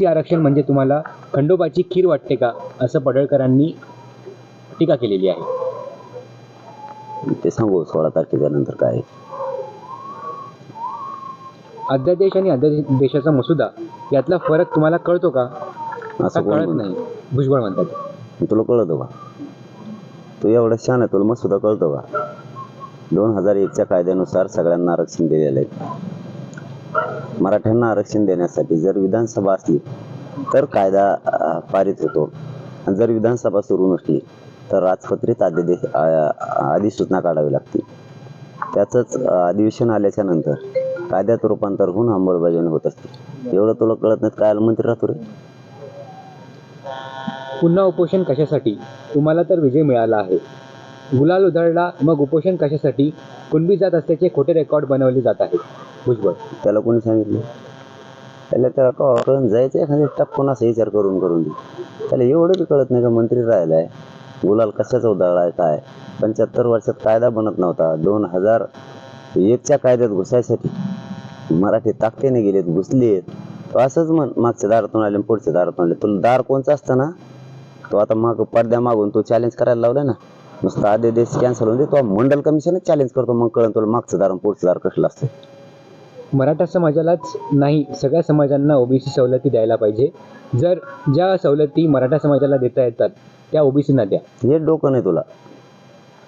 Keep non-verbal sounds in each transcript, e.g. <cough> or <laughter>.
OBC आरक्षण म्हणजे तुम्हाला खंडोबाची खीर वाटते का? असं पडळकरांनी टीका केलेली आहे. ते सांगू सोळा तारखेच्या नंतर काय. अध्यादेश आणि अध्यादेशाचा मसुदा यातला फरक तुम्हाला कळतो का? असं कळत? नाही? भुजबळ म्हणतात. तुला कळतं का? तू एवढं छान आहे तुला मग सुद्धा कळतं का? दोन हजार एकच्या कायद्यानुसार सगळ्यांना आरक्षण दिलेलं आहे. मराठ्यांना आरक्षण देण्यासाठी जर विधानसभा असली तर कायदा पारित होतो. आणि जर विधानसभा सुरू नसली तर राजपत्रित अध्यादेश अधिसूचना काढावी लागते. त्याचंच अधिवेशन आल्याच्यानंतर कायद्यात रूपांतर होऊन अंमलबजावणी होत असते. एवढं तुला कळत नाही काय मंत्री राहतो रे पुन्हा उपोषण कशासाठी? तुम्हाला तर विजय मिळाला आहे. गुलाल उधळला मग उपोषण कशासाठी? कुणबी जात असल्याचे खोटे रेकॉर्ड बनवले जात आहेत. भुजबळ. त्याला कोणी सांगितलं? त्याला त्याला करून जायचं एखाद्या टाकून असं विचार करून करून दे. त्याला एवढं बी कळत नाही का मंत्री राहिलाय गुलाल कशाचा उधळला आहे काय? पंच्याहत्तर वर्षात कायदा बनत नव्हता. दोन हजार एकच्या कायद्यात घुसायसाठी मराठी ताकदीने गेलेत घुसलेत. तो असंच म्हण मागच्या दारातून आले पुढच्या दारातून आले. तुला दार कोणचं असतं ना? तो आता माग पडद्या मागून तू चॅलेंज करायला लावलाय ना? नुसतं आधी देश कॅन्सल होऊन दे तो मंडल कमिशनच चॅलेंज करतो मग कळण तुला मागचं दार आणि पुढचं दार कसलं असतं. मराठा समाजालाच नाही सगळ्या समाजांना ओबीसी सवलती द्यायला पाहिजे. जर ज्या सवलती मराठा समाजाला देता येतात त्या ओबीसीना द्या. हे डोकं नाही तुला.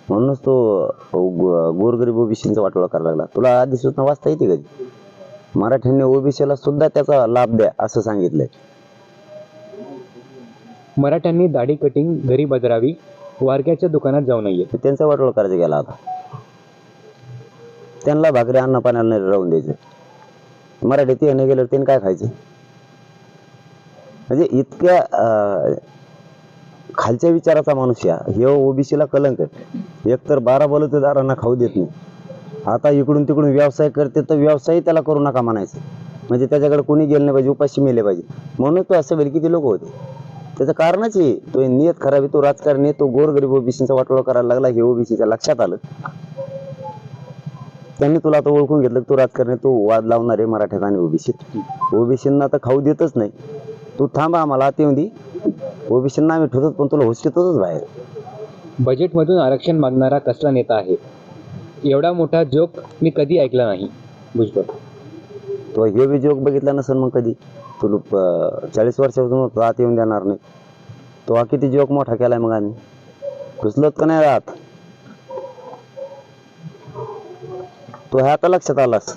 म्हणूनच तो गो- गोरगरीब ओबीसीचा वाटोळा करायला लागला. तुला आधी सूचना वाचता येते कधी? मराठ्यांनी ओबीसीला सुद्धा त्याचा लाभ द्या असं सांगितलंय. मराठ्यांनी दाढी कटिंग घरी बदलावी वारक्याच्या दुकानात जाऊ नये त्यांचा वाटोळ करायचा गेला आता त्यांना भाकरी अन्न पाण्याला राहून द्यायचे. मराठी ते नाही गेल्यावर त्यांनी काय खायचे? म्हणजे इतक्या अं, खालच्या विचाराचा माणूस या हे ओबीसीला कलंक आहे. एकतर बारा बलुतेदारांना खाऊ देत नाही. आता इकडून तिकडून व्यवसाय करते तर व्यवसायही त्याला करू नका म्हणायचं. म्हणजे त्याच्याकडे कोणी गेलं नाही पाहिजे उपाशी मेले पाहिजे. म्हणून तो असं वेळ किती लोक होते? त्याचं कारणच आहे तो नियत खराब आहे तो राजकारणी आहे, तो गोरगरीब ओबीसीचा वाटोळा करायला लागला हे ओबीसीच्या लक्षात आलं. त्यांनी तुला आता ओळखून घेतलं तू राजकारणी तू वाद लावणार आहे मराठ्यात आणि ओबीसीत. ओबीसींना आता खाऊ देतच नाही. तू थांबा आम्हाला आत येऊन दे ओबीसींना आम्ही ठेवतोच पण तुला हुसकीतच बाहेर. बजेटमधून आरक्षण मागणारा कसला नेता आहे? एवढा मोठा जोक मी कधी ऐकला नाही भुजबळ. तो हे जोक बघितला नसेल मग कधी? तुला चाळीस वर्षापासून आत येऊन देणार नाही. तो हा किती जोक मोठा केलाय मग आम्ही? घुसलोत का नाही राहत? तो ह्या आता लक्षात आलास?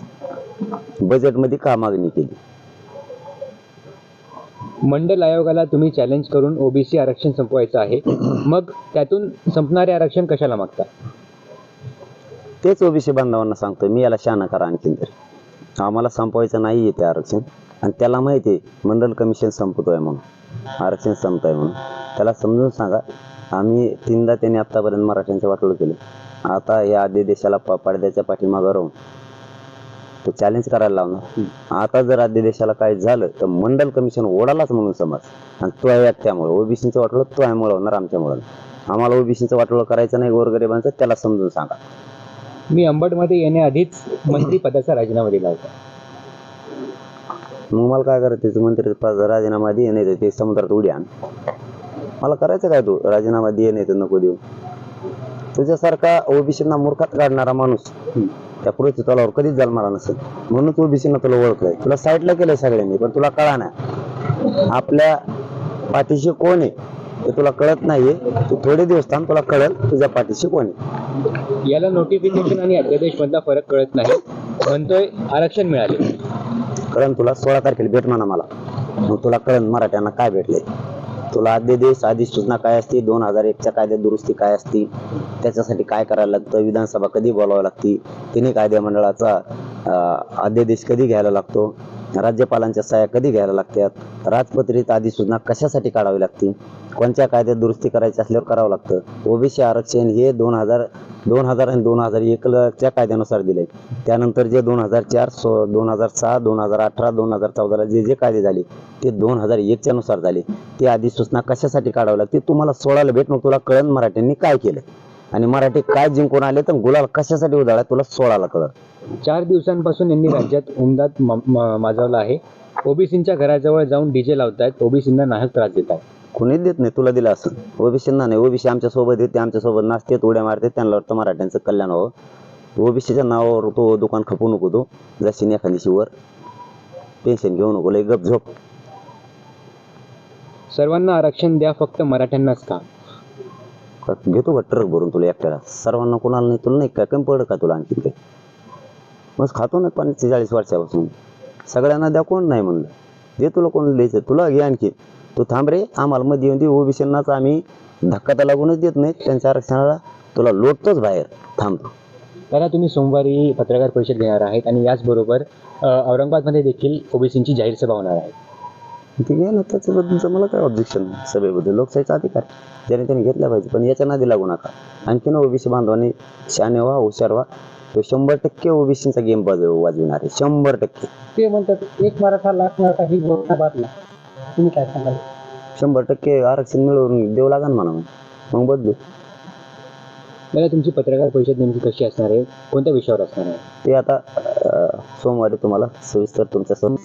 बजेटमध्ये का मागणी केली? मंडल आयोगाला तुम्ही चॅलेंज करून ओबीसी आरक्षण संपवायचं आहे. <coughs> मग त्यातून संपणारे आरक्षण कशाला मागता? तेच ओबीसी बांधवांना सांगतोय. मी याला शहाणा करा आणखीन तरी. आम्हाला संपवायचं नाही ते आरक्षण. आणि त्याला माहिती आहे मंडल कमिशन संपतोय म्हणून. आरक्षण संपतोय म्हणून. त्याला समजून सांगा. आम्ही तीनदा त्यांनी आत्तापर्यंत मराठ्यांचे वाटोळ केले. आता या आधी देशाला प- पडद्याच्या पाठीमागं राहून. तो चॅलेंज करायला लावणार. आता जर आद्यदेशाला काय झालं तर मंडल कमिशन ओढालाच म्हणून समज. आणि तो आहे त्यामुळे. ओबीसीचं वाटोळं तो आहे मुळे आमच्यामुळं आमच्यामुळे आम्हाला ओबीसीचं वाटोळं करायचं नाही गोरगरिबांचं त्याला समजून सांगा. मी अंबडमध्ये येण्याआधीच मंत्री पदाचा राजीनामा दिला होता. मग मला काय करायचं? त्याचं मंत्री राजीनामा दे नाही तर ते समुद्रात उडी आण. मला करायचं काय तू? राजीनामा दे नाही तर नको देऊ. तुझ्यासारखा ओबीसींना मूर्खात काढणारा माणूस त्या पृथ्वी तलावर कधीच जन्माला नसेल. म्हणून तू तुला ओळखलंय. तुला साईडला केलंय सगळ्यांनी पण तुला कळा ना. आपल्या पाठीशी कोण आहे? ते तुला कळत नाहीये. तू थोडे दिवस थांब तुला कळेल तुझ्या पाठीशी कोण आहे. याला नोटिफिकेशन आणि अध्यादेश मधला फरक कळत नाही. म्हणतोय आरक्षण मिळाले. कळण तुला सोळा तारखेला भेटणार ना मला? मग तुला कळण मराठ्यांना काय भेटले? तुला अध्यादेश अधिसूचना काय असते? दोन हजार एकच्या कायद्यात दुरुस्ती काय असते? त्याच्यासाठी काय करायला लागतं? विधानसभा कधी बोलावं लागते? तिन्ही कायदे मंडळाचा अध्यादेश कधी घ्यायला लागतो? राज्यपालांच्या सह्या कधी घ्यायला लागतात? राजपत्रित अधिसूचना कशासाठी काढावी लागते? कोणत्या कायद्यात दुरुस्ती करायची असल्यावर करावं लागतं? ओबीसी आरक्षण हे दोन हजार दोन हजार आणि दोन हजार एकच्या कायद्यानुसार दिले त्यानंतर जे दोन हजार चार सो दोन हजार सहा दोन हजार अठरा दोन हजार चौदाला जे जे कायदे झाले ते दोन हजार एकच्या नुसार झाले. ते अधिसूचना कशासाठी काढावी लागते? तुम्हाला सोळाला भेट मग तुला कळण मराठ्यांनी काय केलं? आणि मराठी काय जिंकून आले तर गुलाल कशासाठी उधाळा तुला सोळाला कळत चार दिवसांपासून यांनी राज्यात उमदात माजवला आहे. ओबीसींच्या घराजवळ जाऊन डीजे लावतायत. ओबीसींना नाहक त्रास देत आहेत. कोणीच देत नाही. तुला दिलं असं. ओबीसींना नाही. ओबीसी आमच्यासोबत येते आमच्यासोबत नाचते उड्या मारते. त्यांना वाटतं मराठ्यांचं कल्याण व्हावं. ओबीसीच्या नावावर तो दुकान खपू नको तो. जशी एखादी वर टेन्शन घेऊ नको. लय गप झोप. सर्वांना आरक्षण द्या फक्त मराठ्यांनाच का? का घेतो का ट्रक भरून तुला एकट्याला? सर्वांना कोणाला नाही तुला नाही काय कमी पडलं का तुला आणखी काही? बस खातो ना पंचेचाळीस चाळीस वर्षापासून. सगळ्यांना द्या कोण नाही म्हणलं. दे तुला कोण द्यायचं? तुला घे आणखी. तू थांब रे आम्हाला मध्ये येऊन दे ओबीसींनाच आम्ही धक्का तर लागूनच देत नाही त्यांच्या आरक्षणाला तुला लोटतोच बाहेर. थांबतो दादा तुम्ही सोमवारी पत्रकार परिषद घेणार आहेत आणि याचबरोबर औरंगाबादमध्ये देखील ओबीसींची जाहीर सभा होणार आहे. ठीक आहे ना त्याच्याबद्दलचं मला काय ऑब्जेक्शन सभेबद्दल लोकशाहीचा अधिकार. ज्याने त्याने घेतला पाहिजे पण याच्या नादी लागू नका. आणखीन ओबीसी बांधवांनी शाने व्हा हुशार व्हा. तो शंभर टक्के ओबीसीचा गेम वाजविणार आहे. शंभर टक्के. ते म्हणतात एक मराठा लाख मराठा ही घोषणा बातला तुम्ही काय सांगाल? शंभर टक्के आरक्षण मिळवून देऊ लागेल म्हणा मग. मग बदलू. दादा तुमची पत्रकार परिषद नेमकी कशी असणार आहे? कोणत्या विषयावर असणार आहे? ते आता अं, सोमवारी तुम्हाला सविस्तर तुमच्यासमोर